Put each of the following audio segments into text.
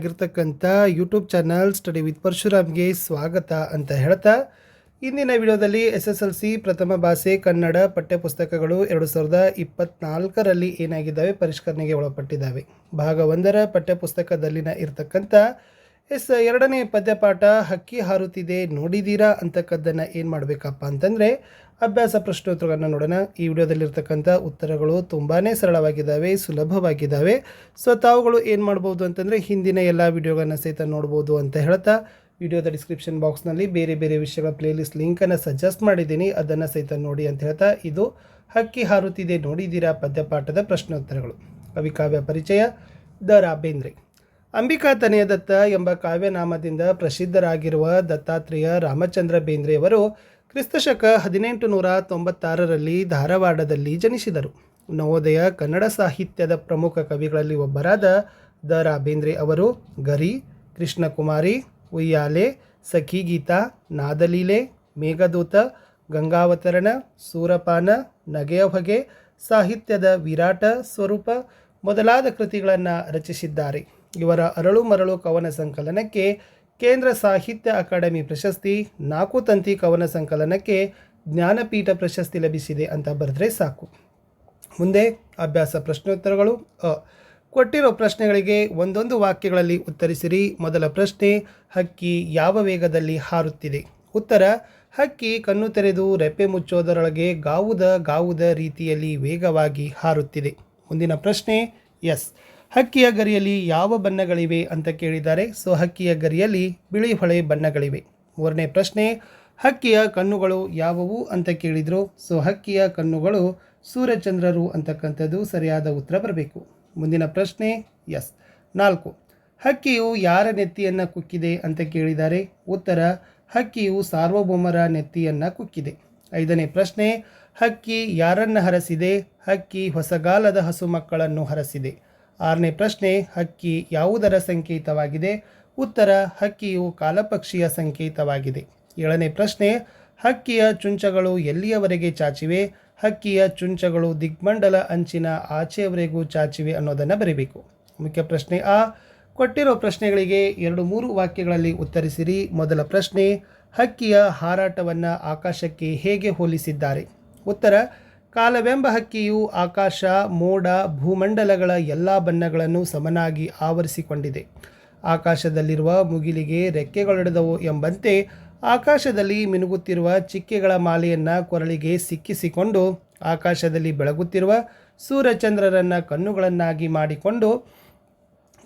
ಆಗಿರ್ತಕ್ಕಂಥ YouTube channel study with ಪರಶುರಾಮ್ಗೆ ಸ್ವಾಗತ ಅಂತ ಹೇಳ್ತಾ, ಇಂದಿನ ವಿಡಿಯೋದಲ್ಲಿ ಎಸ್ ಎಸ್ ಎಲ್ ಸಿ ಪ್ರಥಮ ಭಾಷೆ ಕನ್ನಡ ಪಠ್ಯಪುಸ್ತಕಗಳು ಎರಡು ಸಾವಿರದ ಇಪ್ಪತ್ನಾಲ್ಕರಲ್ಲಿ ಏನಾಗಿದ್ದಾವೆ ಪರಿಷ್ಕರಣೆಗೆ ಒಳಪಟ್ಟಿದ್ದಾವೆ. ಭಾಗ ಒಂದರ ಪಠ್ಯಪುಸ್ತಕದಲ್ಲಿನ ಇರ್ತಕ್ಕಂಥ ಎಸ್, ಎರಡನೇ ಪದ್ಯಪಾಠ, ಹಕ್ಕಿ ಹಾರುತ್ತಿದೆ ನೋಡಿದ್ದೀರಾ ಅಂತಕ್ಕದ್ದನ್ನು ಏನು ಮಾಡಬೇಕಪ್ಪ ಅಂತಂದರೆ, ಅಭ್ಯಾಸ ಪ್ರಶ್ನೋತ್ತರಗಳನ್ನು ನೋಡೋಣ. ಈ ವಿಡಿಯೋದಲ್ಲಿರ್ತಕ್ಕಂಥ ಉತ್ತರಗಳು ತುಂಬಾ ಸರಳವಾಗಿದ್ದಾವೆ, ಸುಲಭವಾಗಿದ್ದಾವೆ. ಸೊ ತಾವುಗಳು ಏನು ಮಾಡ್ಬೋದು ಅಂತಂದರೆ, ಹಿಂದಿನ ಎಲ್ಲ ವಿಡಿಯೋಗಳನ್ನು ಸಹಿತ ನೋಡ್ಬೋದು ಅಂತ ಹೇಳ್ತಾ, ವಿಡಿಯೋದ ಡಿಸ್ಕ್ರಿಪ್ಷನ್ ಬಾಕ್ಸ್ನಲ್ಲಿ ಬೇರೆ ಬೇರೆ ವಿಷಯಗಳ ಪ್ಲೇಲಿಸ್ಟ್ ಲಿಂಕನ್ನು ಸಜೆಸ್ಟ್ ಮಾಡಿದ್ದೀನಿ. ಅದನ್ನು ಸಹಿತ ನೋಡಿ ಅಂತ ಹೇಳ್ತಾ, ಇದು ಹಕ್ಕಿ ಹಾರುತ್ತಿದೆ ನೋಡಿದ್ದೀರಾ ಪದ್ಯಪಾಠದ ಪ್ರಶ್ನೋತ್ತರಗಳು. ಕವಿಕಾವ್ಯ ಪರಿಚಯ, ದ ರಾ ಅಂಬಿಕಾ ತನಯದತ್ತ ಎಂಬ ಕಾವ್ಯನಾಮದಿಂದ ಪ್ರಸಿದ್ಧರಾಗಿರುವ ದತ್ತಾತ್ರೇಯ ರಾಮಚಂದ್ರ ಬೇಂದ್ರೆಯವರು ಕ್ರಿಸ್ತಶಕ ಹದಿನೆಂಟು ನೂರ ತೊಂಬತ್ತಾರರಲ್ಲಿ ಧಾರವಾಡದಲ್ಲಿ ಜನಿಸಿದರು. ನವೋದಯ ಕನ್ನಡ ಸಾಹಿತ್ಯದ ಪ್ರಮುಖ ಕವಿಗಳಲ್ಲಿ ಒಬ್ಬರಾದ ದ ರಾ ಬೇಂದ್ರೆ ಅವರು ಗರಿ, ಕೃಷ್ಣಕುಮಾರಿ, ಉಯ್ಯಾಲೆ, ಸಖಿಗೀತ, ನಾದಲೀಲೆ, ಮೇಘದೂತ, ಗಂಗಾವತರಣ, ಸೂರಪಾನ ನಗೆಯ ಹೊಗೆ ಸಾಹಿತ್ಯದ ವಿರಾಟ ಸ್ವರೂಪ ಮೊದಲಾದ ಕೃತಿಗಳನ್ನು ರಚಿಸಿದ್ದಾರೆ. ಇವರ ಅರಳು ಮರಳು ಕವನ ಸಂಕಲನಕ್ಕೆ ಕೇಂದ್ರ ಸಾಹಿತ್ಯ ಅಕಾಡೆಮಿ ಪ್ರಶಸ್ತಿ, ನಾಲ್ಕು ತಂತಿ ಕವನ ಸಂಕಲನಕ್ಕೆ ಜ್ಞಾನಪೀಠ ಪ್ರಶಸ್ತಿ ಲಭಿಸಿದೆ ಅಂತ ಬರೆದ್ರೆ ಸಾಕು. ಮುಂದೆ ಅಭ್ಯಾಸ ಪ್ರಶ್ನೋತ್ತರಗಳು. ಅ. ಕೊಟ್ಟಿರೋ ಪ್ರಶ್ನೆಗಳಿಗೆ ಒಂದೊಂದು ವಾಕ್ಯಗಳಲ್ಲಿ ಉತ್ತರಿಸಿರಿ. ಮೊದಲ ಪ್ರಶ್ನೆ, ಹಕ್ಕಿ ಯಾವ ವೇಗದಲ್ಲಿ ಹಾರುತ್ತಿದೆ? ಉತ್ತರ, ಹಕ್ಕಿ ಕಣ್ಣು ತೆರೆದು ರೆಪ್ಪೆ ಮುಚ್ಚೋದರೊಳಗೆ ಗಾವುದ ಗಾವುದ ರೀತಿಯಲ್ಲಿ ವೇಗವಾಗಿ ಹಾರುತ್ತಿದೆ. ಮುಂದಿನ ಪ್ರಶ್ನೆ, ಎಸ್. ಹಕ್ಕಿಯ ಗರಿಯಲ್ಲಿ ಯಾವ ಬಣ್ಣಗಳಿವೆ ಅಂತ ಕೇಳಿದ್ದಾರೆ. ಸೊ, ಹಕ್ಕಿಯ ಗರಿಯಲ್ಲಿ ಬಿಳಿ ಹೊಳೆ ಬಣ್ಣಗಳಿವೆ. ಮೂರನೇ ಪ್ರಶ್ನೆ, ಹಕ್ಕಿಯ ಕಣ್ಣುಗಳು ಯಾವುವು ಅಂತ ಕೇಳಿದರು. ಸೊ, ಹಕ್ಕಿಯ ಕಣ್ಣುಗಳು ಸೂರ್ಯಚಂದ್ರರು ಅಂತಕ್ಕಂಥದ್ದು ಸರಿಯಾದ ಉತ್ತರ ಬರಬೇಕು. ಮುಂದಿನ ಪ್ರಶ್ನೆ, ಎಸ್. ನಾಲ್ಕು, ಹಕ್ಕಿಯು ಯಾರ ನೆತ್ತಿಯನ್ನು ಕುಕ್ಕಿದೆ ಅಂತ ಕೇಳಿದ್ದಾರೆ. ಉತ್ತರ, ಹಕ್ಕಿಯು ಸಾರ್ವಭೌಮರ ನೆತ್ತಿಯನ್ನು ಕುಕ್ಕಿದೆ. ಐದನೇ ಪ್ರಶ್ನೆ, ಹಕ್ಕಿ ಯಾರನ್ನು ಹರಸಿದೆ? ಹಕ್ಕಿ ಹೊಸಗಾಲದ ಹಸು ಮಕ್ಕಳನ್ನು ಹರಸಿದೆ. ಆರನೇ ಪ್ರಶ್ನೆ, ಹಕ್ಕಿ ಯಾವುದರ ಸಂಕೇತವಾಗಿದೆ? ಉತ್ತರ, ಹಕ್ಕಿಯು ಕಾಲಪಕ್ಷಿಯ ಸಂಕೇತವಾಗಿದೆ. ಏಳನೇ ಪ್ರಶ್ನೆ, ಹಕ್ಕಿಯ ಚುಂಚಗಳು ಎಲ್ಲಿಯವರೆಗೆ ಚಾಚಿವೆ? ಹಕ್ಕಿಯ ಚುಂಚಗಳು ದಿಗ್ಮಂಡಲ ಅಂಚಿನ ಆಚೆಯವರೆಗೂ ಚಾಚಿವೆ ಅನ್ನೋದನ್ನು ಬರೀಬೇಕು. ಮುಖ್ಯ ಪ್ರಶ್ನೆ ಆ. ಕೊಟ್ಟಿರೋ ಪ್ರಶ್ನೆಗಳಿಗೆ ಎರಡು ಮೂರು ವಾಕ್ಯಗಳಲ್ಲಿ ಉತ್ತರಿಸಿರಿ. ಮೊದಲ ಪ್ರಶ್ನೆ, ಹಕ್ಕಿಯ ಹಾರಾಟವನ್ನು ಆಕಾಶಕ್ಕೆ ಹೇಗೆ ಹೋಲಿಸಿದ್ದಾರೆ? ಉತ್ತರ ಕಾಲವೆಂಬ ಹಕ್ಕಿಯು ಆಕಾಶ, ಮೋಡ, ಭೂಮಂಡಲಗಳ ಎಲ್ಲ ಬಣ್ಣಗಳನ್ನು ಸಮನಾಗಿ ಆವರಿಸಿಕೊಂಡಿದೆ. ಆಕಾಶದಲ್ಲಿರುವ ಮುಗಿಲಿಗೆ ರೆಕ್ಕೆಗಳೊಡೆದವು ಎಂಬಂತೆ ಆಕಾಶದಲ್ಲಿ ಮಿನುಗುತ್ತಿರುವ ಚಿಕ್ಕೆಗಳ ಮಾಲೆಯನ್ನು ಕೊರಳಿಗೆ ಸಿಕ್ಕಿಸಿಕೊಂಡು, ಆಕಾಶದಲ್ಲಿ ಬೆಳಗುತ್ತಿರುವ ಸೂರ್ಯಚಂದ್ರರನ್ನು ಕಣ್ಣುಗಳನ್ನಾಗಿ ಮಾಡಿಕೊಂಡು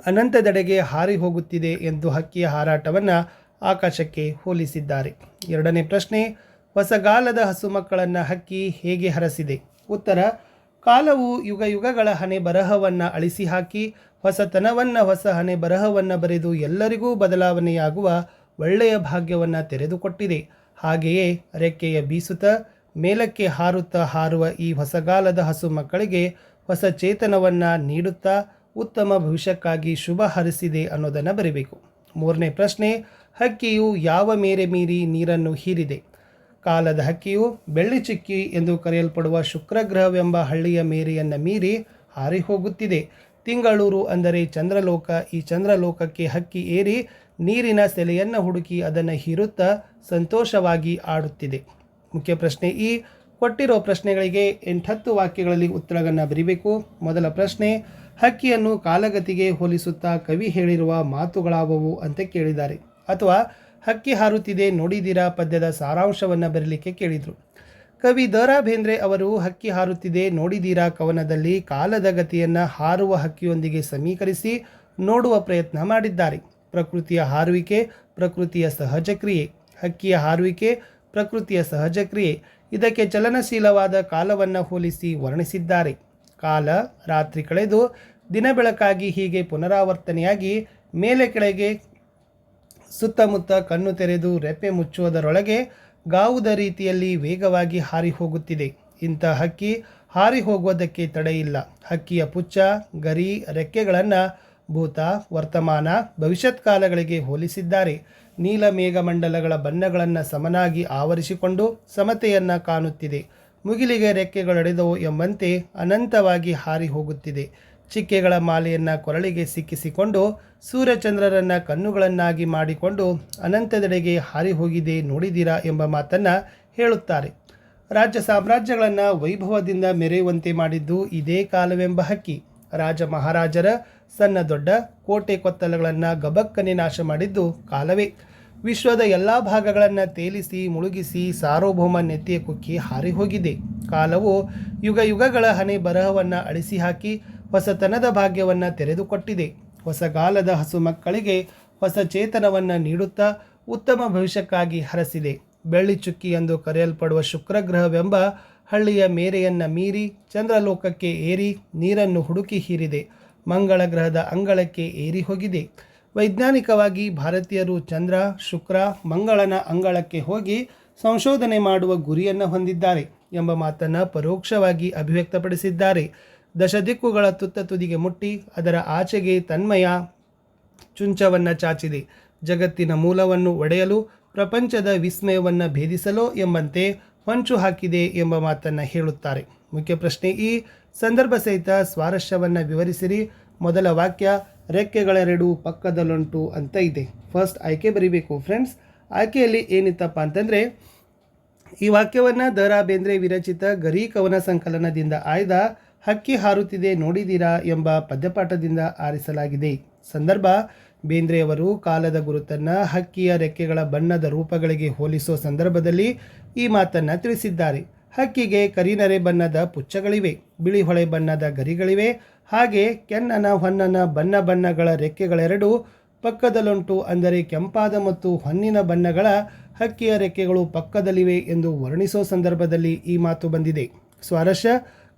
ಅನಂತದೆಡೆಗೆ ಹಾರಿ ಹೋಗುತ್ತಿದೆ ಎಂದು ಹಕ್ಕಿಯ ಹಾರಾಟವನ್ನು ಆಕಾಶಕ್ಕೆ ಹೋಲಿಸಿದ್ದಾರೆ. ಎರಡನೇ ಪ್ರಶ್ನೆ ಹೊಸಗಾಲದ ಹಸು ಮಕ್ಕಳನ್ನು ಹಕ್ಕಿ ಹೇಗೆ ಹರಸಿದೆ? ಉತ್ತರ, ಕಾಲವು ಯುಗ ಯುಗಗಳ ಹಣೆ ಬರಹವನ್ನು ಅಳಿಸಿ ಹಾಕಿ, ಹೊಸತನವನ್ನು ಹೊಸ ಹಣೆ ಬರಹವನ್ನು ಬರೆದು ಎಲ್ಲರಿಗೂ ಬದಲಾವಣೆಯಾಗುವ ಒಳ್ಳೆಯ ಭಾಗ್ಯವನ್ನು ತೆರೆದುಕೊಟ್ಟಿದೆ. ಹಾಗೆಯೇ ರೆಕ್ಕೆಯ ಬೀಸುತ್ತ, ಮೇಲಕ್ಕೆ ಹಾರುತ್ತಾ ಹಾರುವ ಈ ಹೊಸಗಾಲದ ಹಸು ಮಕ್ಕಳಿಗೆ ಹೊಸ ಚೇತನವನ್ನು ನೀಡುತ್ತಾ ಉತ್ತಮ ಭವಿಷ್ಯಕ್ಕಾಗಿ ಶುಭ ಹರಿಸಿದೆ ಅನ್ನೋದನ್ನು ಬರೀಬೇಕು. ಮೂರನೇ ಪ್ರಶ್ನೆ, ಹಕ್ಕಿಯು ಯಾವ ಮೇರೆ ಮೀರಿ ನೀರನ್ನು ಹೀರಿದೆ? ಕಾಲದ ಹಕ್ಕಿಯು ಬೆಳ್ಳಿ ಚಿಕ್ಕಿ ಎಂದು ಕರೆಯಲ್ಪಡುವ ಶುಕ್ರಗ್ರಹವೆಂಬ ಹಳ್ಳಿಯ ಮೇರೆಯನ್ನು ಮೀರಿ ಹಾರಿ ಹೋಗುತ್ತಿದೆ ತಿಂಗಳೂರು ಅಂದರೆ ಚಂದ್ರಲೋಕ. ಈ ಚಂದ್ರಲೋಕಕ್ಕೆ ಹಕ್ಕಿ ಏರಿ ನೀರಿನ ಸೆಲೆಯನ್ನು ಹುಡುಕಿ ಅದನ್ನು ಹೀರುತ್ತಾ ಸಂತೋಷವಾಗಿ ಆಡುತ್ತಿದೆ. ಮುಖ್ಯ ಪ್ರಶ್ನೆ ಈ. ಕೊಟ್ಟಿರೋ ಪ್ರಶ್ನೆಗಳಿಗೆ ಎಂಟತ್ತು ವಾಕ್ಯಗಳಲ್ಲಿ ಉತ್ತರಗಳನ್ನು ಬರೀಬೇಕು. ಮೊದಲ ಪ್ರಶ್ನೆ, ಹಕ್ಕಿಯನ್ನು ಕಾಲಗತಿಗೆ ಹೋಲಿಸುತ್ತಾ ಕವಿ ಹೇಳಿರುವ ಮಾತುಗಳಾವವು ಅಂತ ಕೇಳಿದ್ದಾರೆ. ಅಥವಾ ಹಕ್ಕಿ ಹಾರುತ್ತಿದೆ ನೋಡಿದಿರಾ ಪದ್ಯದ ಸಾರಾಂಶವನ್ನು ಬರಲಿಕ್ಕೆ ಕೇಳಿದರು. ಕವಿ ದ ಬೇಂದ್ರೆ ಅವರು ಹಕ್ಕಿ ಹಾರುತ್ತಿದೆ ನೋಡಿದೀರಾ ಕವನದಲ್ಲಿ ಕಾಲದ ಗತಿಯನ್ನು ಹಾರುವ ಹಕ್ಕಿಯೊಂದಿಗೆ ಸಮೀಕರಿಸಿ ನೋಡುವ ಪ್ರಯತ್ನ ಮಾಡಿದ್ದಾರೆ. ಪ್ರಕೃತಿಯ ಹಾರುವಿಕೆ, ಪ್ರಕೃತಿಯ ಸಹಜ ಕ್ರಿಯೆ. ಹಕ್ಕಿಯ ಹಾರುವಿಕೆ, ಪ್ರಕೃತಿಯ ಸಹಜ ಕ್ರಿಯೆ. ಇದಕ್ಕೆ ಚಲನಶೀಲವಾದ ಕಾಲವನ್ನು ಹೋಲಿಸಿ ವರ್ಣಿಸಿದ್ದಾರೆ. ಕಾಲ, ರಾತ್ರಿ ಕಳೆದು ದಿನ ಬೆಳಕಾಗಿ ಹೀಗೆ ಪುನರಾವರ್ತನೆಯಾಗಿ ಮೇಲೆ ಕೆಳಗೆ ಸುತ್ತಮುತ್ತ ಕಣ್ಣು ತೆರೆದು ರೆಪ್ಪೆ ಮುಚ್ಚುವುದರೊಳಗೆ ಗಾವುದ ರೀತಿಯಲ್ಲಿ ವೇಗವಾಗಿ ಹಾರಿ ಹೋಗುತ್ತಿದೆ. ಇಂಥ ಹಕ್ಕಿ ಹಾರಿ ಹೋಗುವುದಕ್ಕೆ ತಡೆಯಿಲ್ಲ ಹಕ್ಕಿಯ ಪುಚ್ಚ, ಗರಿ, ರೆಕ್ಕೆಗಳನ್ನು ಭೂತ, ವರ್ತಮಾನ, ಭವಿಷ್ಯತ್ ಕಾಲಗಳಿಗೆ ಹೋಲಿಸಿದ್ದಾರೆ. ನೀಲ ಮೇಘಮಂಡಲಗಳ ಬಣ್ಣಗಳನ್ನು ಸಮನಾಗಿ ಆವರಿಸಿಕೊಂಡು ಸಮತೆಯನ್ನು ಕಾಣುತ್ತಿದೆ. ಮುಗಿಲಿಗೆ ರೆಕ್ಕೆಗಳಡೆದವು ಎಂಬಂತೆ ಅನಂತವಾಗಿ ಹಾರಿ ಹೋಗುತ್ತಿದೆ. ಚಿಕ್ಕೆಗಳ ಮಾಲೆಯನ್ನು ಕೊರಳಿಗೆ ಸಿಕ್ಕಿಸಿಕೊಂಡು ಸೂರ್ಯಚಂದ್ರರನ್ನ ಕಣ್ಣುಗಳನ್ನಾಗಿ ಮಾಡಿಕೊಂಡು ಅನಂತದೆಡೆಗೆ ಹಾರಿ ಹೋಗಿದೆ ನೋಡಿದಿರಾ ಎಂಬ ಮಾತನ್ನು ಹೇಳುತ್ತಾರೆ. ರಾಜ್ಯ ಸಾಮ್ರಾಜ್ಯಗಳನ್ನು ವೈಭವದಿಂದ ಮೆರೆಯುವಂತೆ ಮಾಡಿದ್ದು ಇದೇ ಕಾಲವೆಂಬ ಹಕ್ಕಿ. ರಾಜ ಮಹಾರಾಜರ ಸಣ್ಣ ದೊಡ್ಡ ಕೋಟೆ ಕೊತ್ತಲಗಳನ್ನು ಗಬಕ್ಕನೆ ನಾಶ ಮಾಡಿದ್ದು ಕಾಲವೇ. ವಿಶ್ವದ ಎಲ್ಲ ಭಾಗಗಳನ್ನು ತೇಲಿಸಿ, ಮುಳುಗಿಸಿ, ಸಾರ್ವಭೌಮ ನೆತ್ತಿಯ ಕುಕ್ಕಿ ಹಾರಿ ಹೋಗಿದೆ ಕಾಲವು ಯುಗ ಯುಗಗಳ ಹಣೆ ಬರಹವನ್ನು ಅಳಿಸಿ ಹಾಕಿ ಹೊಸತನದ ಭಾಗ್ಯವನ್ನು ತೆರೆದುಕೊಟ್ಟಿದೆ. ಹೊಸಗಾಲದ ಹಸು ಮಕ್ಕಳಿಗೆ ಹೊಸ ಚೇತನವನ್ನು ನೀಡುತ್ತಾ ಉತ್ತಮ ಭವಿಷ್ಯಕ್ಕಾಗಿ ಹರಸಿದೆ. ಬೆಳ್ಳಿ ಚುಕ್ಕಿ ಎಂದು ಕರೆಯಲ್ಪಡುವ ಶುಕ್ರಗ್ರಹವೆಂಬ ಹಳ್ಳಿಯ ಮೇರೆಯನ್ನು ಮೀರಿ ಚಂದ್ರಲೋಕಕ್ಕೆ ಏರಿ ನೀರನ್ನು ಹುಡುಕಿ ಹೀರಿದೆ. ಮಂಗಳ ಗ್ರಹದ ಅಂಗಳಕ್ಕೆ ಏರಿ ಹೋಗಿದೆ. ವೈಜ್ಞಾನಿಕವಾಗಿ ಭಾರತೀಯರು ಚಂದ್ರ, ಶುಕ್ರ, ಮಂಗಳನ ಅಂಗಳಕ್ಕೆ ಹೋಗಿ ಸಂಶೋಧನೆ ಮಾಡುವ ಗುರಿಯನ್ನು ಹೊಂದಿದ್ದಾರೆ ಎಂಬ ಮಾತನ್ನು ಪರೋಕ್ಷವಾಗಿ ಅಭಿವ್ಯಕ್ತಪಡಿಸಿದ್ದಾರೆ. ದಶದಿಕ್ಕುಗಳ ತುತ್ತ ತುದಿಗೆ ಮುಟ್ಟಿ ಅದರ ಆಚೆಗೆ ತನ್ಮಯ ಚುಂಚವನ್ನು ಚಾಚಿದೆ. ಜಗತ್ತಿನ ಮೂಲವನ್ನು ಒಡೆಯಲು, ಪ್ರಪಂಚದ ವಿಸ್ಮಯವನ್ನು ಭೇದಿಸಲೋ ಎಂಬಂತೆ ಹೊಂಚು ಹಾಕಿದೆ ಎಂಬ ಮಾತನ್ನು ಹೇಳುತ್ತಾರೆ. ಮುಖ್ಯ ಪ್ರಶ್ನೆ ಈ ಸಂದರ್ಭ ಸಹಿತ ಸ್ವಾರಸ್ಯವನ್ನು ವಿವರಿಸಿರಿ. ಮೊದಲ ವಾಕ್ಯ, ರೆಕ್ಕೆಗಳೆರಡು ಪಕ್ಕದಲ್ಲುಂಟು ಅಂತ ಇದೆ. ಫಸ್ಟ್ ಆಯ್ಕೆ ಬರೀಬೇಕು ಫ್ರೆಂಡ್ಸ್. ಆಯ್ಕೆಯಲ್ಲಿ ಏನಿತ್ತಪ್ಪ ಅಂತಂದರೆ, ಈ ವಾಕ್ಯವನ್ನು ದ ಬೇಂದ್ರೆ ವಿರಚಿತ ಗರಿ ಕವನ ಸಂಕಲನದಿಂದ ಆಯ್ದ ಹಕ್ಕಿ ಹಾರುತ್ತಿದೆ ನೋಡಿದಿರಾ ಎಂಬ ಪದ್ಯಪಾಠದಿಂದ ಆರಿಸಲಾಗಿದೆ. ಸಂದರ್ಭ ಬೇಂದ್ರೆಯವರು ಕಾಲದ ಗುರುತನ್ನು ಹಕ್ಕಿಯ ರೆಕ್ಕೆಗಳ ಬಣ್ಣದ ರೂಪಗಳಿಗೆ ಹೋಲಿಸುವ ಸಂದರ್ಭದಲ್ಲಿ ಈ ಮಾತನ್ನು ತಿಳಿಸಿದ್ದಾರೆ. ಹಕ್ಕಿಗೆ ಕರಿನರೆ ಬಣ್ಣದ ಪುಚ್ಚಗಳಿವೆ, ಬಿಳಿ ಹೊಳೆ ಬಣ್ಣದ ಗರಿಗಳಿವೆ, ಹಾಗೆ ಕೆನ್ನನ, ಹೊನ್ನನ ಬಣ್ಣ ಬಣ್ಣಗಳ ರೆಕ್ಕೆಗಳೆರಡು ಪಕ್ಕದಲ್ಲುಂಟು ಅಂದರೆ ಕೆಂಪಾದ ಮತ್ತು ಹೊನ್ನಿನ ಬಣ್ಣಗಳ ಹಕ್ಕಿಯ ರೆಕ್ಕೆಗಳು ಪಕ್ಕದಲ್ಲಿವೆ ಎಂದು ವರ್ಣಿಸುವ ಸಂದರ್ಭದಲ್ಲಿ ಈ ಮಾತು ಬಂದಿದೆ. ಸ್ವಾರಸ್ಯ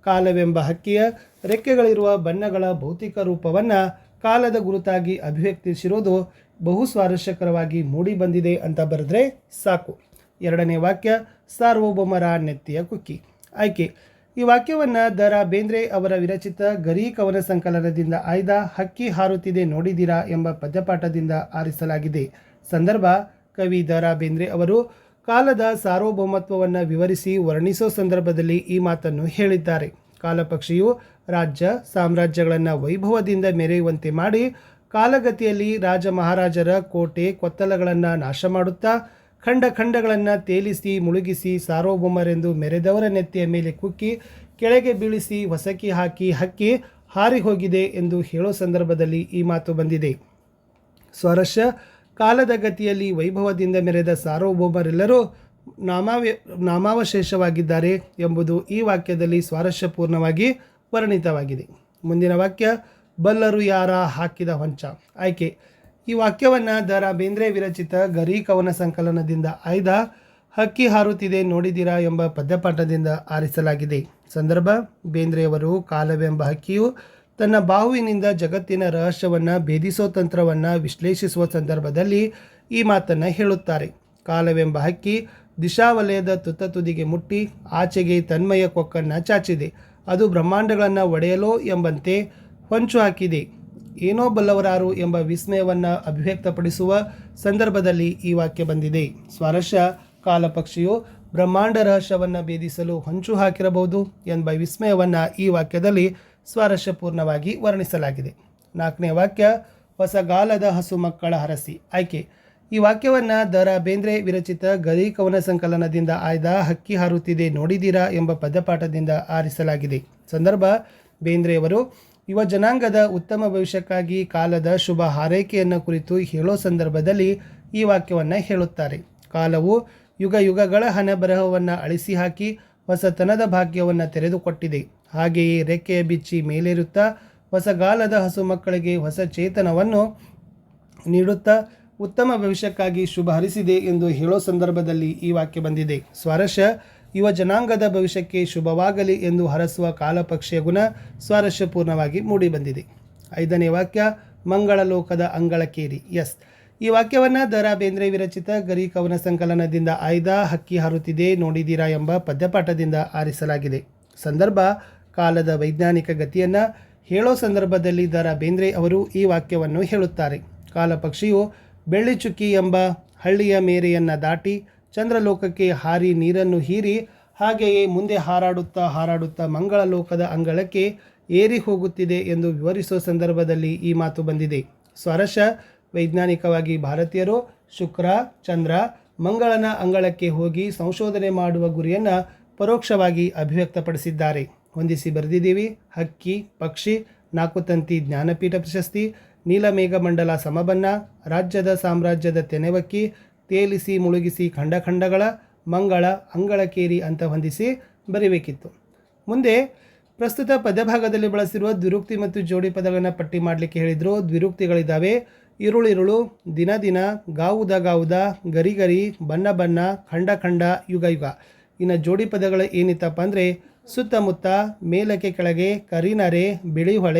ಕಾಲವೆಂಬ ಹಕ್ಕಿಯ ರೆಕ್ಕೆಗಳಿರುವ ಬಣ್ಣಗಳ ಭೌತಿಕ ರೂಪವನ್ನು ಕಾಲದ ಗುರುತಾಗಿ ಅಭಿವ್ಯಕ್ತಿಸಿರೋದು ಬಹು ಸ್ವಾರಸ್ಯಕರವಾಗಿ ಮೂಡಿ ಬಂದಿದೆ ಅಂತ ಬರೆದ್ರೆ ಸಾಕು. ಎರಡನೇ ವಾಕ್ಯ, ಸಾರ್ವಭೌಮರ ನೆತ್ತಿಯ ಕುಕ್ಕಿ. ಆಯ್ಕೆ. ಈ ವಾಕ್ಯವನ್ನು ದ ರಾ ಬೇಂದ್ರೆ ಅವರ ವಿರಚಿತ ಗರಿ ಕವನ ಸಂಕಲನದಿಂದ ಆಯ್ದ ಹಕ್ಕಿ ಹಾರುತ್ತಿದೆ ನೋಡಿದಿರಾ ಎಂಬ ಪದ್ಯಪಾಠದಿಂದ ಆರಿಸಲಾಗಿದೆ. ಸಂದರ್ಭ, ಕವಿ ದ ರಾ ಬೇಂದ್ರೆ ಅವರು ಕಾಲದ ಸಾರ್ವಭೌಮತ್ವವನ್ನು ವಿವರಿಸಿ ವರ್ಣಿಸೋ ಸಂದರ್ಭದಲ್ಲಿ ಈ ಮಾತನ್ನು ಹೇಳಿದ್ದಾರೆ. ಕಾಲಪಕ್ಷಿಯು ರಾಜ್ಯ ಸಾಮ್ರಾಜ್ಯಗಳನ್ನು ವೈಭವದಿಂದ ಮೆರೆಯುವಂತೆ ಮಾಡಿ ಕಾಲಗತಿಯಲ್ಲಿ ರಾಜ ಮಹಾರಾಜರ ಕೋಟೆ ಕೊತ್ತಲಗಳನ್ನು ನಾಶ ಮಾಡುತ್ತಾ, ಖಂಡ ಖಂಡಗಳನ್ನು ತೇಲಿಸಿ ಮುಳುಗಿಸಿ ಸಾರ್ವಭೌಮರೆಂದು ಮೆರೆದವರ ನೆತ್ತಿಯ ಮೇಲೆ ಕುಕ್ಕಿ, ಕೆಳಗೆ ಬೀಳಿಸಿ ಹೊಸಕಿ ಹಾಕಿ ಹಕ್ಕಿ ಹಾರಿ ಹೋಗಿದೆ ಎಂದು ಹೇಳೋ ಸಂದರ್ಭದಲ್ಲಿ ಈ ಮಾತು ಬಂದಿದೆ. ಸ್ವರಸ್ಯ ಕಾಲದ ಗತಿಯಲ್ಲಿ ವೈಭವದಿಂದ ಮೆರೆದ ಸಾರ್ವಭೌಮರೆಲ್ಲರೂ ನಾಮಾವ, ನಾಮಾವಶೇಷವಾಗಿದ್ದಾರೆ ಎಂಬುದು ಈ ವಾಕ್ಯದಲ್ಲಿ ಸ್ವಾರಸ್ಯಪೂರ್ಣವಾಗಿ ವರ್ಣಿತವಾಗಿದೆ. ಮುಂದಿನ ವಾಕ್ಯ, ಬಲ್ಲರು ಯಾರ ಹಾಕಿದ ಹೊಂಚ. ಆಯ್ಕೆ, ಈ ವಾಕ್ಯವನ್ನು ದ ರಾ ಬೇಂದ್ರೆ ವಿರಚಿತ ಗರಿ ಕವನ ಸಂಕಲನದಿಂದ ಆಯ್ದ ಹಕ್ಕಿ ಹಾರುತ್ತಿದೆ ನೋಡಿದಿರಾ ಎಂಬ ಪದ್ಯಪಾಠದಿಂದ ಆರಿಸಲಾಗಿದೆ. ಸಂದರ್ಭ, ಬೇಂದ್ರೆಯವರು ಕಾಲವೆಂಬ ಹಕ್ಕಿಯು ತನ್ನ ಬಾಹುವಿನಿಂದ ಜಗತ್ತಿನ ರಹಸ್ಯವನ್ನು ಭೇದಿಸೋ ತಂತ್ರವನ್ನು ವಿಶ್ಲೇಷಿಸುವ ಸಂದರ್ಭದಲ್ಲಿ ಈ ಮಾತನ್ನು ಹೇಳುತ್ತಾರೆ. ಕಾಲವೆಂಬ ಹಕ್ಕಿ ದಿಶಾವಲಯದ ತುತ್ತ ತುದಿಗೆ ಮುಟ್ಟಿ ಆಚೆಗೆ ತನ್ಮಯ ಕೊಕ್ಕನ್ನು ಚಾಚಿದೆ. ಅದು ಬ್ರಹ್ಮಾಂಡಗಳನ್ನು ಒಡೆಯಲೋ ಎಂಬಂತೆ ಹೊಂಚು ಹಾಕಿದೆ. ಏನೋ ಬಲ್ಲವರಾರು ಎಂಬ ವಿಸ್ಮಯವನ್ನು ಅಭಿವ್ಯಕ್ತಪಡಿಸುವ ಸಂದರ್ಭದಲ್ಲಿ ಈ ವಾಕ್ಯ ಬಂದಿದೆ. ಸ್ವಾರಸ್ಯ, ಕಾಲಪಕ್ಷಿಯು ಬ್ರಹ್ಮಾಂಡ ರಹಸ್ಯವನ್ನು ಭೇದಿಸಲು ಹೊಂಚು ಹಾಕಿರಬಹುದು ಎಂಬ ವಿಸ್ಮಯವನ್ನು ಈ ವಾಕ್ಯದಲ್ಲಿ ಸ್ವಾರಸ್ಯಪೂರ್ಣವಾಗಿ ವರ್ಣಿಸಲಾಗಿದೆ. ನಾಲ್ಕನೇ ವಾಕ್ಯ ಹೊಸಗಾಲದ ಹಸು ಮಕ್ಕಳ ಹರಸಿ. ಆಯ್ಕೆ. ಈ ವಾಕ್ಯವನ್ನು ದ ರಾ ಬೇಂದ್ರೆ ವಿರಚಿತ ಗರಿ ಕವನ ಸಂಕಲನದಿಂದ ಆಯ್ದ ಹಕ್ಕಿ ಹಾರುತ್ತಿದೆ ನೋಡಿದಿರಾ ಎಂಬ ಪದಪಾಠದಿಂದ ಆರಿಸಲಾಗಿದೆ. ಸಂದರ್ಭ, ಬೇಂದ್ರೆಯವರು, ಯುವ ಜನಾಂಗದ ಉತ್ತಮ ಭವಿಷ್ಯಕ್ಕಾಗಿ ಕಾಲದ ಶುಭ ಹಾರೈಕೆಯನ್ನು ಕುರಿತು ಹೇಳೋ ಸಂದರ್ಭದಲ್ಲಿ ಈ ವಾಕ್ಯವನ್ನು ಹೇಳುತ್ತಾರೆ. ಕಾಲವು ಯುಗ ಯುಗಗಳ ಹಣ ಬರಹವನ್ನು ಅಳಿಸಿ ಹಾಕಿ ಹೊಸತನದ ಭಾಗ್ಯವನ್ನು ತೆರೆದುಕೊಟ್ಟಿದೆ. ಹಾಗೆಯೇ ರೆಕ್ಕೆಯ ಬಿಚ್ಚಿ ಮೇಲೇರುತ್ತಾ ಹೊಸಗಾಲದ ಹಸು ಮಕ್ಕಳಿಗೆ ಹೊಸ ಚೇತನವನ್ನು ನೀಡುತ್ತಾ ಉತ್ತಮ ಭವಿಷ್ಯಕ್ಕಾಗಿ ಶುಭ ಹರಿಸಿದೆ ಎಂದು ಹೇಳೋ ಸಂದರ್ಭದಲ್ಲಿ ಈ ವಾಕ್ಯ ಬಂದಿದೆ. ಸ್ವಾರಸ್ಯ, ಯುವ ಜನಾಂಗದ ಭವಿಷ್ಯಕ್ಕೆ ಶುಭವಾಗಲಿ ಎಂದು ಹರಸುವ ಕಾಲಪಕ್ಷಿಯ ಗುಣ ಸ್ವಾರಸ್ಯಪೂರ್ಣವಾಗಿ ಮೂಡಿಬಂದಿದೆ ಐದನೇ ವಾಕ್ಯ ಮಂಗಳ ಲೋಕದ ಅಂಗಳಕೇರಿ ಎಸ್. ಈ ವಾಕ್ಯವನ್ನು ದ ರಾ ಬೇಂದ್ರೆ ವಿರಚಿತ ಗರಿ ಕವನ ಸಂಕಲನದಿಂದ ಆಯ್ದ ಹಕ್ಕಿ ಹಾರುತ್ತಿದೆ ನೋಡಿದೀರಾ ಎಂಬ ಪದ್ಯಪಾಠದಿಂದ ಆರಿಸಲಾಗಿದೆ. ಸಂದರ್ಭ ಕಾಲದ ವೈಜ್ಞಾನಿಕ ಗತಿಯನ್ನು ಹೇಳೋ ಸಂದರ್ಭದಲ್ಲಿ ದ ರಾ ಬೇಂದ್ರೆ ಅವರು ಈ ವಾಕ್ಯವನ್ನು ಹೇಳುತ್ತಾರೆ. ಕಾಲಪಕ್ಷಿಯು ಬೆಳ್ಳಿಚುಕ್ಕಿ ಎಂಬ ಹಳ್ಳಿಯ ಮೇರೆಯನ್ನು ದಾಟಿ ಚಂದ್ರಲೋಕಕ್ಕೆ ಹಾರಿ ನೀರನ್ನು ಹೀರಿ ಹಾಗೆಯೇ ಮುಂದೆ ಹಾರಾಡುತ್ತಾ ಹಾರಾಡುತ್ತಾ ಮಂಗಳ ಲೋಕದ ಅಂಗಳಕ್ಕೆ ಏರಿ ಹೋಗುತ್ತಿದೆ ಎಂದು ವಿವರಿಸುವ ಸಂದರ್ಭದಲ್ಲಿ ಈ ಮಾತು ಬಂದಿದೆ. ಸ್ವರಶ ವೈಜ್ಞಾನಿಕವಾಗಿ ಭಾರತೀಯರು ಶುಕ್ರ, ಚಂದ್ರ, ಮಂಗಳನ ಅಂಗಳಕ್ಕೆ ಹೋಗಿ ಸಂಶೋಧನೆ ಮಾಡುವ ಗುರಿಯನ್ನು ಪರೋಕ್ಷವಾಗಿ ಅಭಿವ್ಯಕ್ತಪಡಿಸಿದ್ದಾರೆ. ಹೊಂದಿಸಿ ಬರೆದಿದ್ದೀವಿ. ಹಕ್ಕಿ, ಪಕ್ಷಿ ನಾಕುತಂತಿ ಜ್ಞಾನಪೀಠ ಪ್ರಶಸ್ತಿ, ನೀಲಮೇಘಮಂಡಲ ಸಮಬನ್ನ, ರಾಜ್ಯದ ಸಾಮ್ರಾಜ್ಯದ ತೆನೆವಕ್ಕಿ, ತೇಲಿಸಿ ಮುಳುಗಿಸಿ ಖಂಡಖಂಡಗಳ, ಮಂಗಳ, ಅಂಗಳಕೇರಿ ಅಂತ ಹೊಂದಿಸಿ ಬರೀಬೇಕಿತ್ತು. ಮುಂದೆ ಪ್ರಸ್ತುತ ಪದಭಾಗದಲ್ಲಿ ಬಳಸಿರುವ ದ್ವಿರುಕ್ತಿ ಮತ್ತು ಜೋಡಿ ಪದಗಳನ್ನು ಪಟ್ಟಿ ಮಾಡಲಿಕ್ಕೆ ಹೇಳಿದರು. ದ್ವಿರುಕ್ತಿಗಳಿದ್ದಾವೆ ಇರುಳಿರುಳು, ದಿನ ದಿನ, ಗಾವುದ ಗಾವುದ, ಗರಿ ಗರಿ, ಬಣ್ಣ ಬಣ್ಣ, ಖಂಡ ಖಂಡ, ಯುಗ ಯುಗ. ಇನ್ನು ಜೋಡಿ ಪದಗಳು ಏನಿತ್ತಪ್ಪ ಅಂದರೆ ಸುತ್ತಮುತ್ತ ಮೇಲಕ್ಕೆ ಕೆಳಗೆ ಕರಿನರೆ ಬಿಳಿ ಹೊಳೆ